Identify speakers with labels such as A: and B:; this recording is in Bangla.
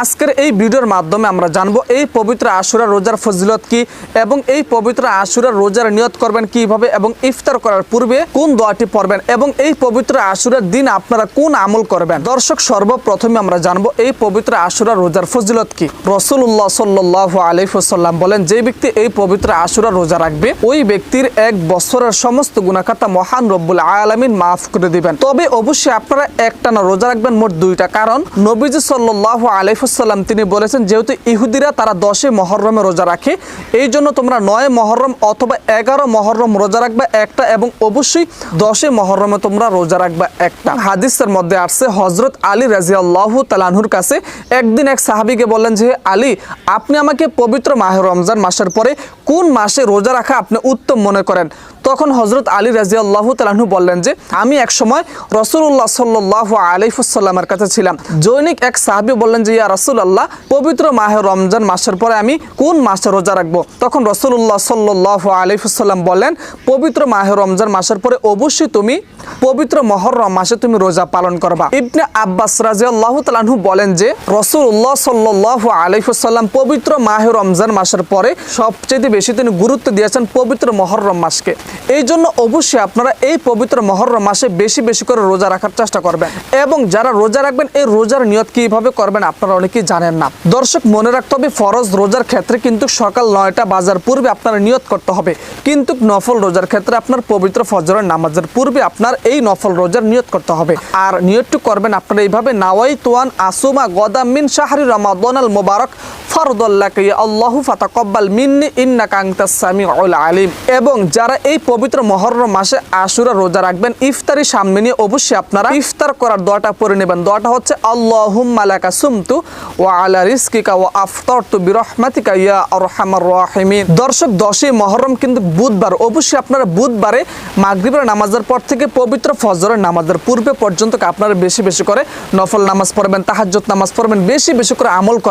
A: আজকের এই ভিডিওর মাধ্যমে আমরা জানব এই পবিত্র আশুরা রোজার ফজিলত কি এবং এই পবিত্র আশুরা রোজার নিয়ত করবেন কীভাবে এবং ইফতার করার পূর্বে কোন দোয়াটি পড়বেন এবং এই পবিত্র আশুরার দিন আপনারা কোন আমল করবেন? দর্শক, সর্বপ্রথমে আমরা জানব এই পবিত্র আশুরা রোজার ফজিলত কি? রসুল্লাহ সাল্লাহ আলিফসাল্লাম বলেন, যে ব্যক্তি এই পবিত্র আশুরা রোজা রাখবে, ওই ব্যক্তির এক বছরের সমস্ত গুণাখাতা মহান রব্বুল আলামিন মাফ করে দিবেন। তবে অবশ্যই আপনারা একটানা রোজা রাখবেন মোট দুইটা। কারণ নবীজি সাল্লাহ আলিফুসাল্লাম তিনি বলেছেন, যেহেতু ইহুদিরা তারা দশে মহরমে রোজা রাখে, এই জন্য তোমরা নয় মহরম অথবা এগারো মহরম রোজা রাখবে একটা এবং অবশ্যই দশে মহরমে তোমরা রোজা রাখবে একটা। হাদিসের মধ্যে আসছে হজরত আলী রাজি আল্লাহ তালাহুর কাছে একদিন এক সাহাবিকে বললেন যে, আলী, আপনি আমাকে পবিত্র মাহে রমজান মাসের পরে কোন মাসে রোজা রাখা আপনি উত্তম মনে করেন? তখন হজরত আলী রাজি আল্লাহ তালাহু বললেন যে, আমি এক সময় রসুল্লাহ সাল্লাহ আলিফুসাল্লামের কাছে ছিলাম। জৈনিক এক সাহাবি বললেন যে, ইয়া রসুল আল্লাহ পবিত্র মাহে রমজান মাসের পরে আমি কোন মাসে রোজা রাখব? তখন রসুল্লাহ সাল্লাহ আলিফুসাল্লাম বললেন, পবিত্র মাহে রমজান মাসের পরে অবশ্যই তুমি পবিত্র মহরম মাসে তুমি রোজা পালন করবা। ইবনে আব্বাস রাজি আল্লাহ তালাহু বলেন যে রসুল্লাহ সাল্লাহ আলিফুসাল্লাম পবিত্র মাহে রমজান মাসের পরে সবচেয়ে বেশি তিনি গুরুত্ব দিয়েছেন পবিত্র মহরম মাসকে। এই জন্য অবশ্যই আপনারা এই পবিত্র মহরম মাসে বেশি বেশি করে রোজা রাখার চেষ্টা করবেন। এবং যারা রোজা রাখবেন, এই রোজার নিয়ত কীভাবে করবেন আপনারা অনেকেই জানেন না। দর্শক, মনে রাখতে হবে, ফরজ রোজার ক্ষেত্রে কিন্তু সকাল নয়টা বাজার পূর্বে আপনার নিয়ত করতে হবে। কিন্তু নফল রোজার ক্ষেত্রে আপনার পবিত্র ফজরের নামাজের পূর্বে আপনার এই নফল রোজার নিয়ত করতে হবে। আর নিয়তটি করবেন আপনারা এইভাবে নাওয়াই তোয়ান আসুমা গদাম মিন শাহরি রমাদন আল মোবারক ফরদুল্লাহকে আল্লাহু ফাতাকব্বাল মিন্নি ইন্নাকা আনতাস সামিউল আলিম। এবং যারা এই পবিত্র মহরম মাসে আশুরা রোজা রাখবেন, ইফতারি সামনে নিয়ে অবশ্যই আপনারা ইফতার করার দোয়াটা পড়ে নেবেন। দোয়াটা হচ্ছে, আল্লাহুম্মা লাকা সুমতু ওয়া আলা রিজকিকা ওয়া আফতারতু বিরহমাতিকা ইয়া আরহামার রাহিমিন। দর্শক, দশই মহরম কিন্তু বুধবার। অবশ্যই আপনারা বুধবারে মাগরিবের নামাজের পর থেকে পবিত্র ফজরের নামাজের পূর্বে পর্যন্ত আপনারা বেশি বেশি করে নফল নামাজ পড়বেন তাহাজ নামাজ পড়বেন, বেশি বেশি করে আমল করবেন